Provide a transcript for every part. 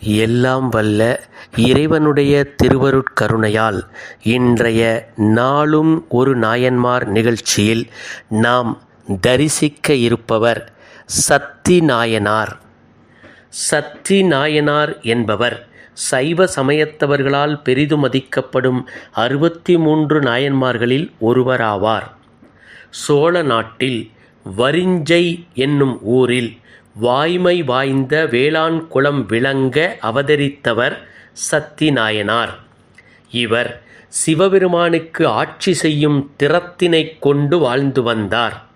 எல்லாம் வல்ல இறைவனுடைய திருவருட்கருணையால் இன்றைய நாளும் ஒரு நாயன்மார் நிகழ்ச்சியில் நாம் தரிசிக்க இருப்பவர் சத்தி நாயனார் சத்தி நாயனார் என்பவர் சைவ சமயத்தவர்களால் பெரிதும் மதிக்கப்படும் அறுபத்தி மூன்று நாயன்மார்களில் ஒருவராவார். சோழ நாட்டில் வரிஞ்சை என்னும் ஊரில் வாய்மை வாய்ந்த வேளாண் குளம் விளங்க அவதரித்தவர் சத்திநாயனார் இவர் சிவபெருமானுக்கு ஆட்சி செய்யும் திறத்தினைக் கொண்டு வாழ்ந்து வந்தார்.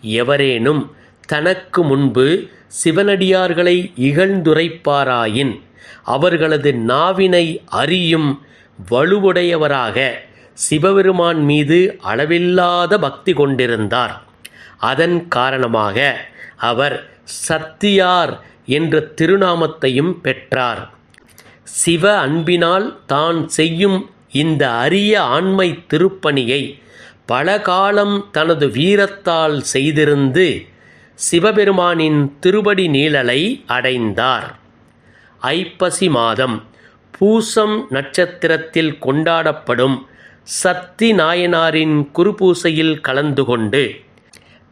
எவரேனும் தனக்கு முன்பு சிவனடியார்களை இகழ்ந்துரைப்பாராயின் அவர்களது நாவினை அறியும் வலுவுடையவராக சிவபெருமான் மீது அளவில்லாத பக்தி கொண்டிருந்தார். அதன் காரணமாக அவர் சத்தியார் என்ற திருநாமத்தையும் பெற்றார். சிவ அன்பினால் தான் செய்யும் இந்த அரிய ஆண்மை திருப்பணியை பல காலம் தனது வீரத்தால் செய்திருந்து சிவபெருமானின் திருபடி நீழலை அடைந்தார். ஐப்பசி மாதம் பூசம் நட்சத்திரத்தில் கொண்டாடப்படும் சத்தி நாயனாரின் குருபூசையில் கலந்து கொண்டு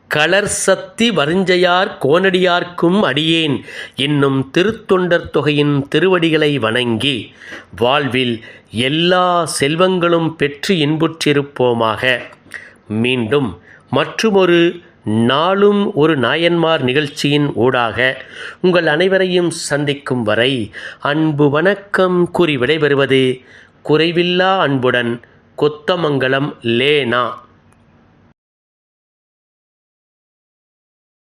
களர் சத்தி வரிஞ்சையார் கோனடியார்க்கும் அடியேன் என்னும் திருத்தொண்டர் தொகையின் திருவடிகளை வணங்கி வாழ்வில் எல்லா செல்வங்களும் பெற்று இன்புற்றிருப்போமாக. மீண்டும் மற்றுமொரு நாளும் ஒரு நாயன்மார் நிகழ்ச்சியின் ஊடாக உங்கள் அனைவரையும் சந்திக்கும் வரை அன்பு வணக்கம் கூறி விடைபெறுவது குறைவில்லா அன்புடன் கொத்தமங்கலம் லேனா.